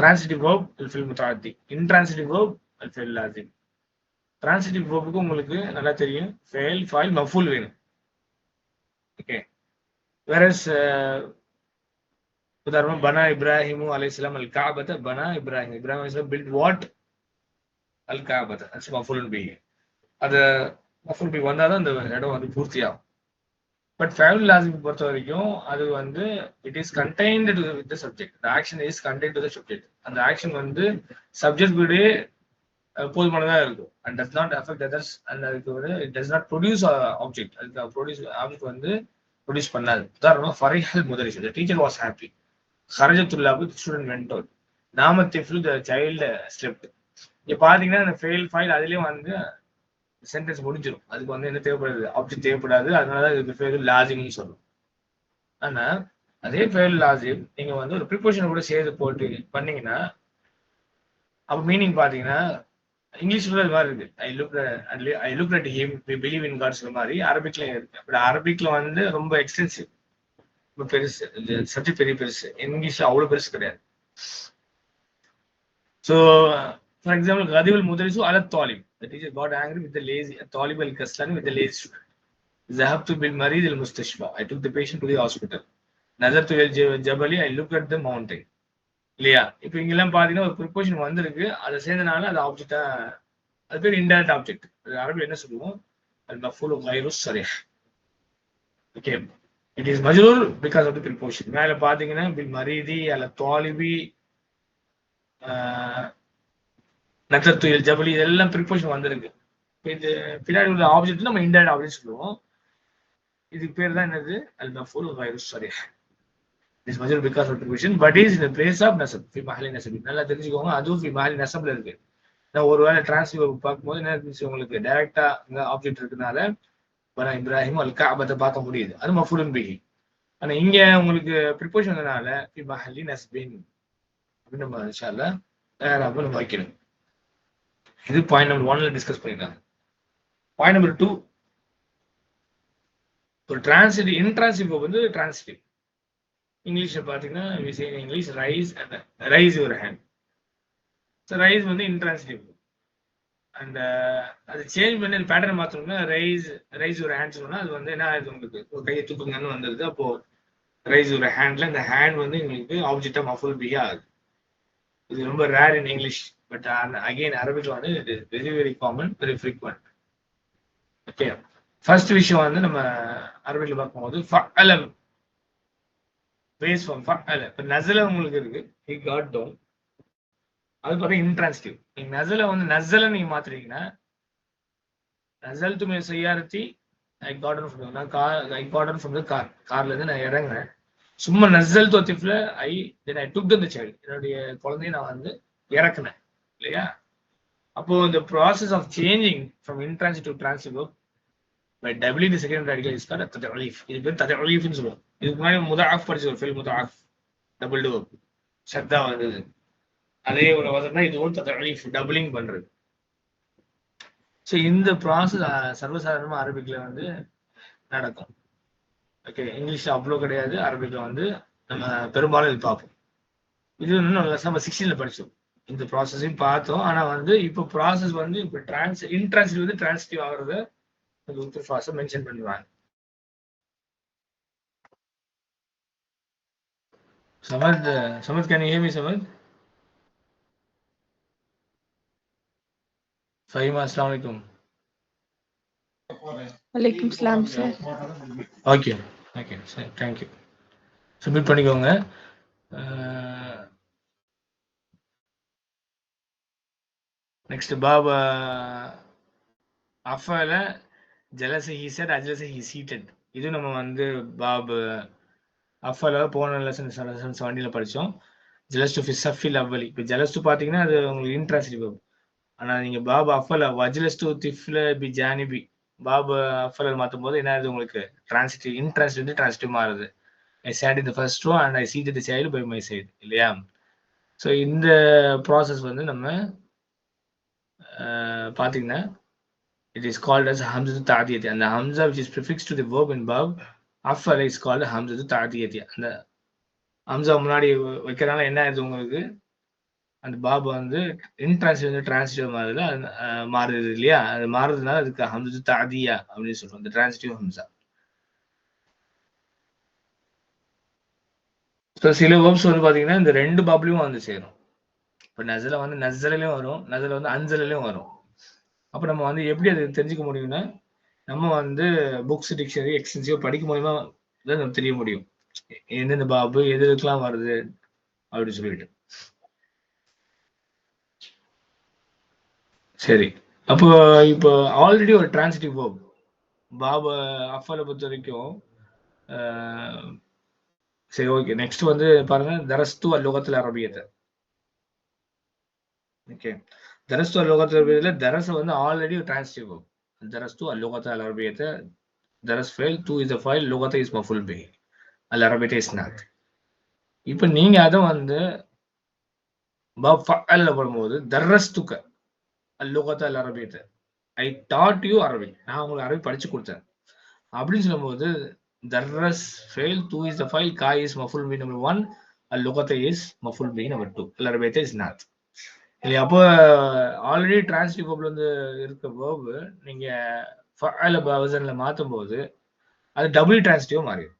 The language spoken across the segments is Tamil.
டிரான்சிட்டிவ் வேர்ப் ஃபில் முத்தாத்தி இன்ட்ரான்சிட்டிவ் வேர்ப் ஃபில் லாசிம் டிரான்சிட்டிவ் வேர்புக்கு உங்களுக்கு நல்லா தெரியும். ஃபெயில் ஃபாயில் மஃபூல் வேணும். ஓகே வேற உதாரணம் பனா இப்ராஹிமு அலைஹிஸ்ஸலாம் அல் காபத் பனா இப்ராஹிம். இப்ராஹிம் இஸ்லாம் பில்ட் வாட் அல் காபத மஃபுல் மஃபூல் பி அது மஃபுல் பி வந்தாதான் அந்த இடம் வந்து பூர்த்தியாகும். பட் ஃபேவல் லாஜிக் பொறுத்த வரைக்கும் அது வந்து it is contained to with subject the action is contain to the subject அந்த ஆக்ஷன் வந்து சப்ஜெக்ட் கூடயே போதுமானதாக இருக்கும். And does not affect others and அதுக்கு வந்து it does not produce object அதுக்கு ப்ரொடியூஸ் ஆப்ஜெக்ட் வந்து ப்ரொடியூஸ் பண்ணாது. உதாரணமா ஃபரிஹல் முதல் த டீச்சர் வாஸ் ஹாப்பி ஹரஜத்துல்லாபு ஸ்டூடெண்ட் வென்ட் அவுட் நாம திஃப்லு த சைல்டு ஸ்லிப்ட் இங்கே பார்த்தீங்கன்னா அந்த ஃபெயில் ஃபைல் அதுலேயும் வந்து சென்டென்ஸ் முடிஞ்சிடும் அதுக்கு வந்து என்ன தேவைப்படாது? ஆப்ஜெக்ட் தேவைப்படாது. அதனால இதுக்கு ஃபெயில் லாஜிக்னு சொல்லும் ஆனா அதே ஃபெயில் லாஜிக் நீங்க வந்து ஒரு ப்ரிப்போஷன் கூட சேர்த்து போட்டு பண்ணீங்கன்னா அப்ப மீனிங் பாத்தீங்கன்னா இங்கிலீஷ்ல அது மாதிரி இருக்கு. I look I look at him believe in gods மாதிரி அரபிக்ல இருக்கு. பட் அரபிக்ல வந்து ரொம்ப எக்ஸ்டென்சிவ் ரொம்ப பெருசு. சப்ஜெக்ட் பெரிய பெருசு. இங்கிலீஷ்ல அவ்வளவு பெருசு கிடையாது. ஸோ ஃபார் எக்ஸாம்பிள் கதிவல் முதலிசு அல தாலிம் The teacher got angry with the lazy Talib al Kaslani with the lazy student. ذهبت بالمريض المستشفى. I took the patient to the hospital. نظرت إلى الجبل. I looked at the mountain. இல்லையா இப்போ இங்கெல்லாம் பாத்தீங்கன்னா ஒரு ப்ரிப்போஷன் வந்திருக்கு அதை சேர்ந்தனால அது ஆப்ஜெக்டா அது பேர் இன்டைரக்ட் ஆப்ஜெக்ட் அரபில் என்ன சொல்லுவோம் அது மஃபூல் கைருஸ் சரியா ஓகே இட் இஸ் மஜ்ரூர் பிகாஸ் ஆஃப் தி ப்ரிப்போஷன் மேல பாத்தீங்கன்னா பில் மரீதி அல்ல தாலிபி நத்தர் துயில் ஜபலி இதெல்லாம் ப்ரிப்போஷன் வந்திருக்கு. இது பின்னாடி உள்ள ஆப்ஜெக்ட் நம்ம இன்டைரக்ட் ஆப்ஜெக்ட் சொல்லுவோம். இதுக்கு பேர் தான் என்னது? அல் மஃபூல் வைரஸ் sorry is மஜர் because of preposition but is இந்த பிளேஸ் ஆஃப் நசப் ஃபி மஹலி நசப் நல்லா தெரிஞ்சுக்கோங்க. அதுவும் ஃபி மஹலி நசப்ல இருக்கு. நான் ஒரு வேளை டிரான்ஸ்ஃபர் பார்க்கும்போது என்ன இருந்துச்சு உங்களுக்கு? டைரக்டா இந்த ஆப்ஜெக்ட் இருக்கனால பரா இப்ராஹிம் அல் காபத்தை பார்க்க முடியுது. அது மஃபூலுன் பிஹி. ஆனா இங்க உங்களுக்கு ப்ரிப்போஷன் வந்தனால ஃபி மஹலி நஸ்பின் அப்படின்னு நம்ம இன்ஷால்ல நம்ம வைக்கணும். இது பாயிண்ட் நம்பர் ஒன்ல டிஸ்கஸ் பண்ணிருக்காங்க. பாயிண்ட் நம்பர் டூ ஒரு டிரான்சிட்டிவ் இன்ட்ரான்சிட்டிவ் வந்து டிரான்சிட்டிவ் பார்த்தீங்கன்னா விசே English rise and raise your hand so rise வந்து இன்ட்ரான்சிட்டிவ் uh, அந்த அது சேஞ்ச் பண்ணி பேட்டர்ன் மாற்றணும்னா ரைஸ் ரைஸ் ஒரு ஹேண்ட் சொன்னால் அது வந்து என்ன ஆகுது உங்களுக்கு? ஒரு கையை தூக்குங்கன்னு வந்துருது. அப்போது ரைஸ் ஒரு ஹேண்டில் இந்த ஹேண்ட் வந்து உங்களுக்கு ஆப்ஜெக்டாக மஃபுல் பிஹே ஆகுது. இது ரொம்ப rare in English but again Arabic வந்து it is very very common very frequent okay first விஷயம் வந்து நம்ம அரபிக்ல பார்க்கும்போது ஃபஅலம் பேஸ் ஃபார்ம் ஃபஅல இப்போ நசல உங்களுக்கு இருக்கு. ஹி காட் டவுன் அது பார்த்தா இன்ட்ரான்ஸ்டிவ் நீங்கள் நசல வந்து நசல நீங்க மாத்துறீங்கன்னா நசல் துமே செய்யாரத்தி ஐ கார்டன் ஃப்ரம் நான் car I got down from the car கார்ல இருந்து நான் இறங்குறேன். சும்மா நசல் தோத்திஃபில் ஐ தென் ஐ டுக் த சைல்டு என்னுடைய குழந்தைய நான் வந்து இறக்குனேன். இல்லையா? அப்போ இந்த process of changing from intransitive transitive by W the second radical is called ததலீஃப் இது பேர் ததலீஃப்னு சொல்லுவோம். இதுக்கு முன்னாடி முதாஃப் படிச்ச ஒரு ஃபில் முதாஃப் டபுள் டூ சத்தா வந்தது. அதே ஒரு வசனா இது ஒரு ததலீஃப் டபுளிங் பண்றது. ஸோ இந்த ப்ராசஸ் சர்வசாதாரணமாக அரபிக்ல வந்து நடக்கும். ஓகே இங்கிலீஷ் அவ்வளோ கிடையாது. அரபிக்ல வந்து நம்ம பெரும்பாலும் இது பார்ப்போம். இது வந்து நம்ம சிக்ஸ்டீனில் படித்தோம் இந்த ப்ராசஸையும் பார்த்தோம். ஆனா வந்து இப்போ ப்ராசஸ் வந்து இப்போ டிரான்ஸ் இன்ட்ரான்சிட்டிவ் வந்து டிரான்சிட்டிவ் ஆகுறத உத்தர் ஃபாஸை மென்ஷன் பண்ணுவாங்க Samad, uh, Samad, can you hear me, Samad? Fahima, assalamu alaikum. வலைக்கும் சலாம் சார் ஓகே ஓகே சரி தேங்க்யூ சப்மிட் பண்ணிக்கோங்க. நெக்ஸ்ட் பாபா அஃபால ஜலச ஹி செட் அஜலச ஹி சீட்டட் இது நம்ம வந்து பாபு அஃபால போன லெசன் லெசன்ஸ் வண்டியில் படித்தோம் ஜலஸ்டு ஃபி சஃபில் அவ்வலி இப்போ ஜலஸ்டு பார்த்தீங்கன்னா அது உங்களுக்கு இன்ட்ரான்சிட்டிவ் பாபு ஆனால் நீங்கள் பாபு அஃபல வஜ்லஸ்டு திஃப்ல பி ஜானிபி பாபு அஃபல மாற்றும் போது என்ன ஆகுது உங்களுக்கு? டிரான்சிட்டிவ் இன்ட்ரான்சிட்டிவ் டிரான்சிட்டிவ் மாறுது. ஐ சேட் இந்த first row and I seat the side by my side இல்லையா? ஸோ இந்த ப்ராசஸ் வந்து நம்ம பார்த்தீங்கன்னா இட் இஸ் கால்ட் அஸ் ஹம்சது தாதியத்தி அந்த Hamza which is prefix to the verb in bow bab afala is called hamzatu அந்த ஹம்சா முன்னாடி வைக்கிறனால என்ன ஆயிடுது உங்களுக்கு? அந்த பாப் வந்து இன்ட்ரான்ஸ்டிவ் வந்து டிரான்ஸ்டிவ் மாறுது அது மாறுது இல்லையா? அது மாறுறதுனால அதுக்கு ஹம்சு தாதியா அப்படின்னு சொல்றோம். அந்த டிரான்ஸ்டிவ் ஹம்சா ஸோ சில வேர்ப்ஸ் வந்து பாத்தீங்கன்னா இந்த ரெண்டு பாப்லயும் வந்து சேரும். இப்போ நசல வந்து நசலையும் வரும் நசல வந்து அஞ்சலையும் வரும். அப்போ நம்ம வந்து எப்படி அது தெரிஞ்சுக்க முடியும்னா நம்ம வந்து புக்ஸ் டிக்ஷனரி எக்ஸ்டென்சிவ் படிக்க மூலியமா தான் நம்ம தெரிய முடியும். எந்தெந்த பாபு எது எதுக்கெல்லாம் வருது அப்படின்னு சொல்லிட்டு. சரி. அப்போ இப்போ ஆல்ரெடி ஒரு டிரான்சிட்டிவ் வேர்ப் பாபா அஃபால பொறுத்த வரைக்கும் ஆஹ், சரி ஓகே நெக்ஸ்ட் வந்து பாருங்க தரஸ்து அல்லுகத்தில் அரபியத்தை. ஓகே தரஸ்து அல்லுகத்தில் அரபியத்தில் தரச வந்து ஆல்ரெடி ஒரு டிரான்சிட்டிவ் தரஸ்து அல்லுகத்தில் அரபியத்தை தரஸ் ஃபைல் டூ இஸ் ஃபைல் லோகத்தை இஸ் மஃபுல் பி அல் அரபியத்தை இஸ் நாத் இப்போ நீங்க அதை வந்து பாப் ஃபஅல்ல போடும்போது தர்ரஸ்துக்க அல்லுகத்த அல் அரபியத்தை ஐ டாட் யூ அரபி. நான் உங்களுக்கு அரபி படிச்சு கொடுத்தேன். அப்படின்னு சொல்லும்போது தர்ரஸ் ஃபெயில் டூ இஸ் த ஃபைல் கா இஸ் மஃபுல் பி நம்பர் ஒன் அல் லோகத்தை இஸ் மஃபுல் பி நம்பர் டூ அல் அரபியத்தை இஸ் நாத் இல்லையா அப்போ ஆல்ரெடி டிரான்ஸ்டிவ் வேர்ப்ல வந்து இருக்க வேர்பு நீங்க ஃபஅல பவசன்ல மாத்தும் போது அது டபுள் டிரான்ஸ்டிவா மாறிடும்.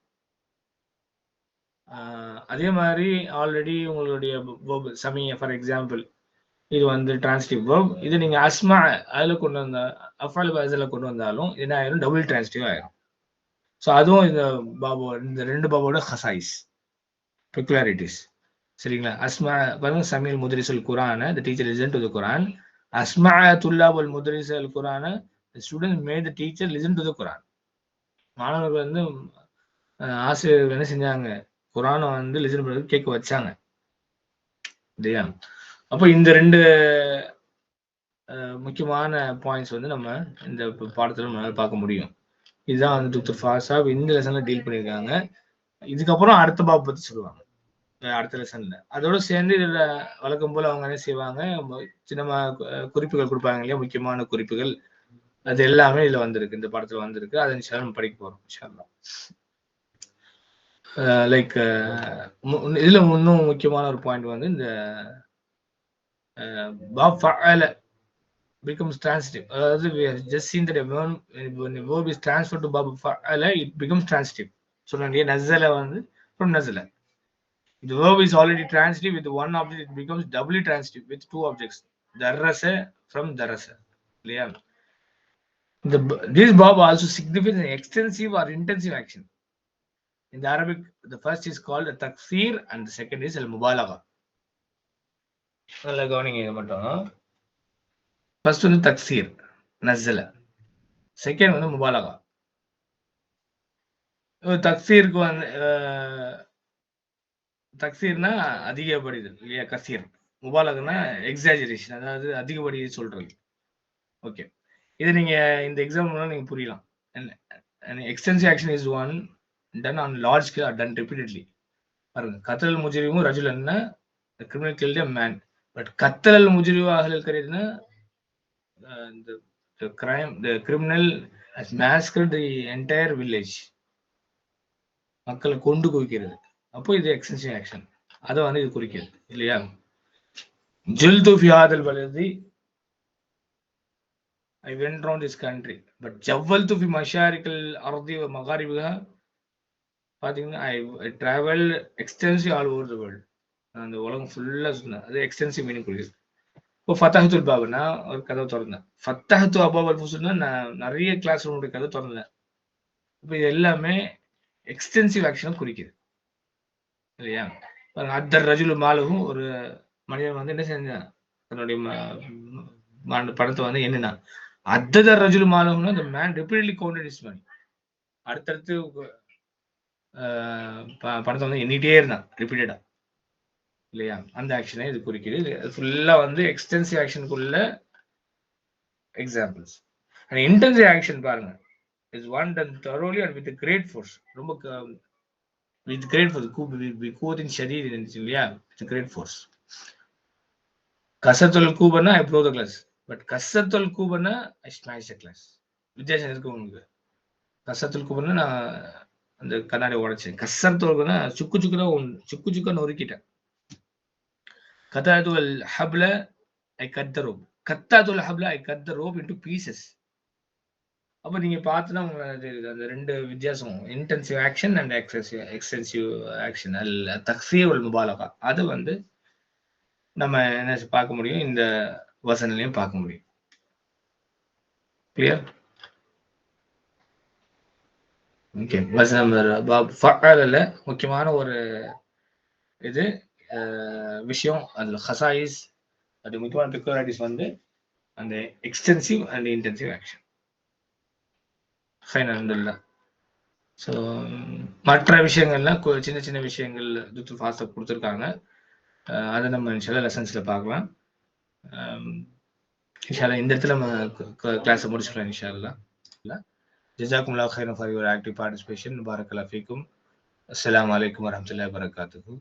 அதே மாதிரி ஆல்ரெடி உங்களுடைய வேர்ப் சமய ஃபார் எக்ஸாம்பிள் இது வந்து டிரான்ஸ்டிவ் வேர்ப் இது நீங்க அஸ்மா அதுல கொண்டு வந்தா அஃபால் பாசில கொண்டு வந்தாலும் என்ன ஆயிரும்? டபுள் டிரான்ஸ்டிவ் ஆயிரும். ஸோ அதுவும் இந்த பாபோ இந்த ரெண்டு பாபோட ஹசாயிஸ் பெக்குலாரிட்டிஸ் சரிங்களா? அஸ்மா பாருங்க சமீல் முத்ரிசல் Quran the teacher listen to the Quran Asma துல்லாப் அல் முத்ரிசல் student made the teacher listen to the Quran மாணவர்கள் வந்து ஆசிரியர்கள் என்ன செஞ்சாங்க? குரானை வந்து லிசன் பண்ணுறது கேட்க வச்சாங்க. இல்லையா? அப்போ இந்த ரெண்டு முக்கியமான பாயிண்ட்ஸ் வந்து நம்ம இந்த பாடத்தில் நம்மளால பார்க்க முடியும். இதுதான் வந்து டாக்டர் ஃபாசாப் இந்த லெசன்ல டீல் பண்ணியிருக்காங்க. இதுக்கப்புறம் அடுத்த பாப் பற்றி சொல்லுவாங்க. அடுத்த லெசன்ல அதோட சேர்ந்து இதுல வழக்கம் போல அவங்க என்ன செய்வாங்க சின்ன சின்னமா குறிப்புகள் கொடுப்பாங்க இல்லையா? முக்கியமான குறிப்புகள். அது எல்லாமே இதுல வந்திருக்கு. இந்த படத்துல வந்திருக்கு. அதை நிச்சயம் நம்ம படிக்க போறோம் இன்ஷால்லா லைக் இதுல இன்னும் முக்கியமான ஒரு பாயிண்ட் வந்து இந்த பாப் ஃபஅல becomes transitive. அதாவது just seen that seen that a verb பாப் ஃபஅல இட் பிகம்ஸ் transitive. சொன்னேன் இல்லையா? வந்து from நஸல the verb is already transitive with one object it becomes doubly transitive with two objects தர்ரச from தரச இல்லையா the this verb also signifies an extensive or intensive action in the Arabic, the first is called a takfir and the second is al mubalagha. நல்லா கவனிங்க இது மட்டும் ஃபர்ஸ்ட் வந்து தக்சீர் நஸ்ஸல செகண்ட் வந்து முபாலகா தக்சீருக்கு வந்து தக்சீர்னா அதிகப்படுதல் இல்லையா கசீர். முபாலகனா எக்ஸாஜரேஷன் அதாவது அதிகப்படி சொல்றது. ஓகே இது நீங்க இந்த எக்ஸாம்பிள் நீங்க புரியலாம். Extensive action is one done on large scale or done repeatedly பாருங்க கத்தல் முஜிரிவும் ரஜுல் என்ன கிரிமினல் கில்ட் மேன் பட் கத்தலல் முஜிரிவாக கரீதுன்னா இந்த crime the criminal has massacred the entire மக்களை கொண்டு குவிக்கிறது. அப்போ இது எக்ஸ்டென்சிவ் ஆக்ஷன் அதை வந்து இது குறிக்கிறது இல்லையா? ஜில்து ஃபியாதல் வலதி I went round this country but ஜவ்வல் துஃபி மஷாரிக்கல் அர்தி வ மகாரிபிகா பார்த்தீங்கன்னா I I travel extensive all over the world அந்த உலகம் ஃபுல்லாக சொன்னேன். அது எக்ஸ்டென்சிவ் மீனிங் கொடுக்குது. இப்போ ஃபத்தஹத்துல் பாபுனா ஒரு கதை திறந்தேன். ஃபத்தஹத்து அபாபல் ஃபுசுன்னா நான் நிறைய கிளாஸ் ரூமுடைய கதை திறந்தேன். இப்போ இது எல்லாமே எக்ஸ்டென்சிவ் ஆக்ஷனை குறிக்குது. இல்லையா? பாருங்க அத்தர் ரஜுல் மாலகும் ஒரு மனிதன் வந்து என்ன செஞ்சான்? தன்னுடைய படத்தை பணத்தை வந்து என்னன்னா அத்தர் ரஜுல் மாலகும்னா இந்த மேன் ரிப்பீட்லி கவுண்டட் his அடுத்தடுத்து ஆஹ் பணத்தை வந்து எண்ணிட்டே இருந்தான் ரிப்பீட்டடா இல்லையா? அந்த ஆக்ஷனை இது குறிக்குது. இது ஃபுல்லா வந்து எக்ஸ்டென்சிவ் ஆக்ஷனுக்குள்ள எக்ஸாம்பிள்ஸ் அண்ட் இன்டென்சிவ் ஆக்ஷன் பாருங்க. Is one done thoroughly and with great force ரொம்ப வித் கிரேட் ஃபோர்ஸ் கூத்தின் ஷரீர் இருந்துச்சு இல்லையா வித் கிரேட் ஃபோர்ஸ் கசத்தொல் கூபன்னா I blow the glass but கசத்தொல் கூபன்னா ஐ ஸ்மாஷ் த கிளாஸ் வித்தியாசம் இருக்கு உங்களுக்கு கசத்தொல் கூபன்னா நான் அந்த கண்ணாடி உடைச்சேன். கசத்தொல்குன்னா சுக்கு சுக்கு தான் சுக்கு சுக்கா நொறுக்கிட்டேன். கத்தாத்துல் ஹப்ல ஐ கட் த ரோப் கத்தாத்துல் ஹப்ல I cut the rope into pieces அப்போ நீங்க பார்த்துதான் உங்களுக்கு தெரியுது அந்த ரெண்டு வித்தியாசம் intensive action and extensive extensive action அல்ல தக்சீர் முபாலகா. அது வந்து நம்ம என்ன பார்க்க முடியும்? இந்த வசனிலையும் பார்க்க முடியும். கிளியர் ஓகே வசனம் ஃபஅல முக்கியமான ஒரு இது விஷயம். அதில் ஹசாயிஸ் அது முக்கியமான பிக்டோரைட்டிஸ் வந்து அந்த extensive and intensive action fine அல்ஹம்துலில்லாஹ் ஸோ மற்ற விஷயங்கள்லாம் கொ- சின்ன சின்ன விஷயங்கள் துத்து ஃபாஸ்ட்டாக கொடுத்துருக்காங்க. அதை நம்ம இன்ஷால்லா லெசன்ஸில் பார்க்கலாம். அம், இன்ஷால்லா இந்த இடத்துல நம்ம கிளாஸை முடிச்சுக்கலாம் இன்ஷால்லா இல்லை? லா ஹைரம் ஃபார் யுவர் ஆக்டிவ் பார்ட்டிசிபேஷன். பாரக்கலா ஃபீக்கும். அஸ்லாம் வலைக்கம் வரமத்துல்லா வரகாத்துக்கும்